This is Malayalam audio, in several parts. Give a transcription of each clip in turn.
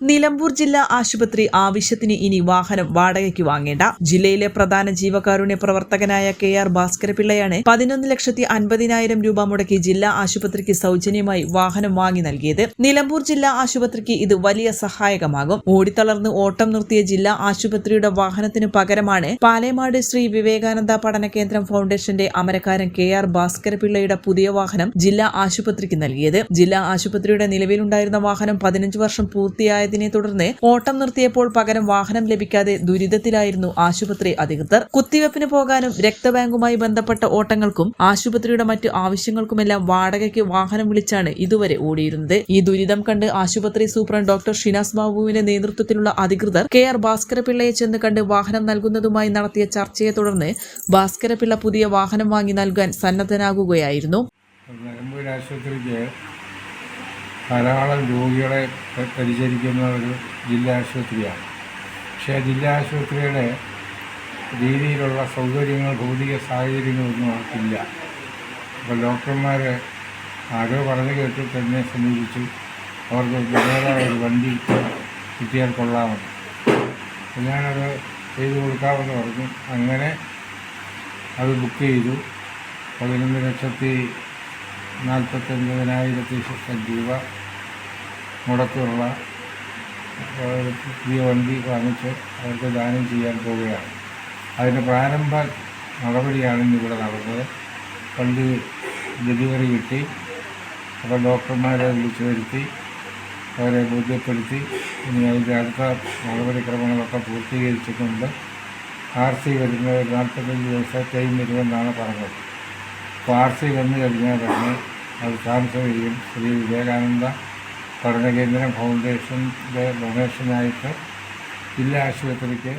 Nilambur ജില്ലാ ആശുപത്രി ആവശ്യത്തിന് ഇനി വാഹനം വാടകയ്ക്ക് വാങ്ങേണ്ട. ജില്ലയിലെ പ്രധാന ജീവകാരുണ്യ പ്രവർത്തകനായ കെ ആർ ഭാസ്കരപിള്ളയാണ് പതിനൊന്ന് ലക്ഷത്തി അൻപതിനായിരം രൂപ മുടക്കി ജില്ലാ ആശുപത്രിക്ക് സൗജന്യമായി വാഹനം വാങ്ങി നൽകിയത്. നിലമ്പൂർ ജില്ലാ ആശുപത്രിക്ക് ഇത് വലിയ സഹായകമാകും. ഓടിത്തളർന്ന് ഓട്ടം നിർത്തിയ ജില്ലാ ആശുപത്രിയുടെ വാഹനത്തിന് പകരമാണ് പാലേമാട് ശ്രീ വിവേകാനന്ദ പഠന കേന്ദ്രം ഫൗണ്ടേഷന്റെ അമരക്കാരൻ കെ ആർ ഭാസ്കരപിള്ളയുടെ പുതിയ വാഹനം ജില്ലാ ആശുപത്രിക്ക് നൽകിയത്. ജില്ലാ ആശുപത്രിയുടെ നിലവിലുണ്ടായിരുന്ന വാഹനം പതിനഞ്ച് വർഷം പൂർത്തിയായതിനെ തുടർന്ന് ഓട്ടം നിർത്തിയപ്പോൾ പകരം വാഹനം ലഭിക്കാതെ ദുരിതത്തിലായിരുന്നു ആശുപത്രി അധികൃതർ. കുത്തിവെപ്പിന് പോകാനും രക്തബാങ്കുമായി ബന്ധപ്പെട്ട ഓട്ടങ്ങൾക്കും ആശുപത്രിയുടെ മറ്റു ആവശ്യങ്ങൾക്കുമെല്ലാം വാടകയ്ക്ക് വാഹനം വിളിച്ചാണ് ഇതുവരെ ഓടിയിരുന്നത്. ഈ ദുരിതം കണ്ട് ആശുപത്രി സൂപ്രണ്ട് ഡോക്ടർ ഷിനാസ് ബാബുവിന്റെ നേതൃത്വത്തിലുള്ള അധികൃതർ കെ ആർ ഭാസ്കരപിള്ളയെ ചെന്ന് കണ്ട് വാഹനം നൽകുന്നതുമായി നടത്തിയ ചർച്ചയെ തുടർന്ന് ഭാസ്കരപിള്ള പുതിയ വാഹനം വാങ്ങി നൽകാൻ സന്നദ്ധനാകുകയായിരുന്നു. ആശുപത്രിക്ക് ധാരാളം രോഗികളെ പരിചരിക്കുന്ന ഒരു ജില്ലാ ആശുപത്രിയാണ്. പക്ഷേ ജില്ലാ ആശുപത്രിയുടെ രീതിയിലുള്ള സൗകര്യങ്ങൾ ഭൗതിക സാഹചര്യങ്ങളൊന്നും അവർക്കില്ല അപ്പോൾ ഡോക്ടർമാർ ആരോ പറഞ്ഞു കേട്ടിട്ട് തന്നെ സമീപിച്ചു. അവർക്ക് വേറെ ഒരു വണ്ടി കിട്ടിയാൽ കൊള്ളാമെന്ന്. ഞാനത് ചെയ്തു കൊടുക്കാമെന്ന് പറഞ്ഞു. അങ്ങനെ അത് ബുക്ക് ചെയ്തു. പതിനൊന്ന് ലക്ഷത്തി നാൽപ്പത്തൊൻപതിനായിരത്തി ശിഷ്ടം രൂപ മുടക്കുള്ള പുതിയ വണ്ടി വാങ്ങിച്ച് അവർക്ക് ദാനം ചെയ്യാൻ പോവുകയാണ്. അതിന്റെ പ്രാരംഭ നടപടിയാണ് ഇന്നിവിടെ നടന്നത്. വണ്ടി ഡെലിവറി കിട്ടി. അപ്പോൾ ഡോക്ടർമാരെ വിളിച്ചു വരുത്തി അവരെ ബോധ്യപ്പെടുത്തി. ഇനി അതിന്റെ അടുത്ത നടപടിക്രമങ്ങളൊക്കെ പൂർത്തീകരിച്ചിട്ടുണ്ട്. ആർ സി വരുന്നത് ഒരു നാൽപ്പത്തഞ്ച് ദിവസം ടൈം വരുമെന്നാണ് പറഞ്ഞത്. അപ്പോൾ ആർ സി വന്നു കഴിഞ്ഞാൽ തന്നെ അത് ട്രാൻസ്ഫർ ശ്രീ വിവേകാനന്ദ പഠന കേന്ദ്രം ഫൗണ്ടേഷന്റെ ഡൊണേഷനായിട്ട് ജില്ലാ ആശുപത്രിക്ക്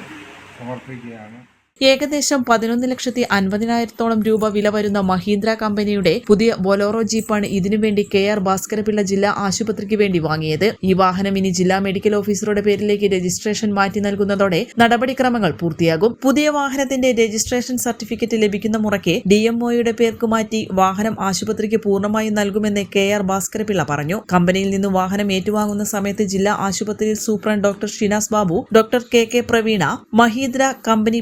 സമർപ്പിക്കുകയാണ്. ഏകദേശം പതിനൊന്ന് ലക്ഷത്തി അൻപതിനായിരത്തോളം രൂപ വില വരുന്ന മഹീന്ദ്ര കമ്പനിയുടെ പുതിയ ബൊലോറോ ജീപ്പാണ് ഇതിനുവേണ്ടി കെ ആർ ഭാസ്കരപിള്ള ജില്ലാ ആശുപത്രിക്ക് വേണ്ടി വാങ്ങിയത്. ഈ വാഹനം ഇനി ജില്ലാ മെഡിക്കൽ ഓഫീസറുടെ പേരിലേക്ക് രജിസ്ട്രേഷൻ മാറ്റി നൽകുന്നതോടെ നടപടിക്രമങ്ങൾ പൂർത്തിയാകും. പുതിയ വാഹനത്തിന്റെ രജിസ്ട്രേഷൻ സർട്ടിഫിക്കറ്റ് ലഭിക്കുന്ന മുറയ്ക്ക് ഡിഎംഒയുടെ പേർക്ക് മാറ്റി വാഹനം ആശുപത്രിക്ക് പൂർണമായും നൽകുമെന്ന് കെ ആർ ഭാസ്കരപിള്ള പറഞ്ഞു. കമ്പനിയിൽ നിന്ന് വാഹനം ഏറ്റുവാങ്ങുന്ന സമയത്ത് ജില്ലാ ആശുപത്രിയിൽ superintendent doctor Shinas Babu doctor K K Praveena Mahindra company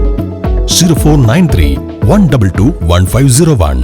Zero four nine three one double two one five zero one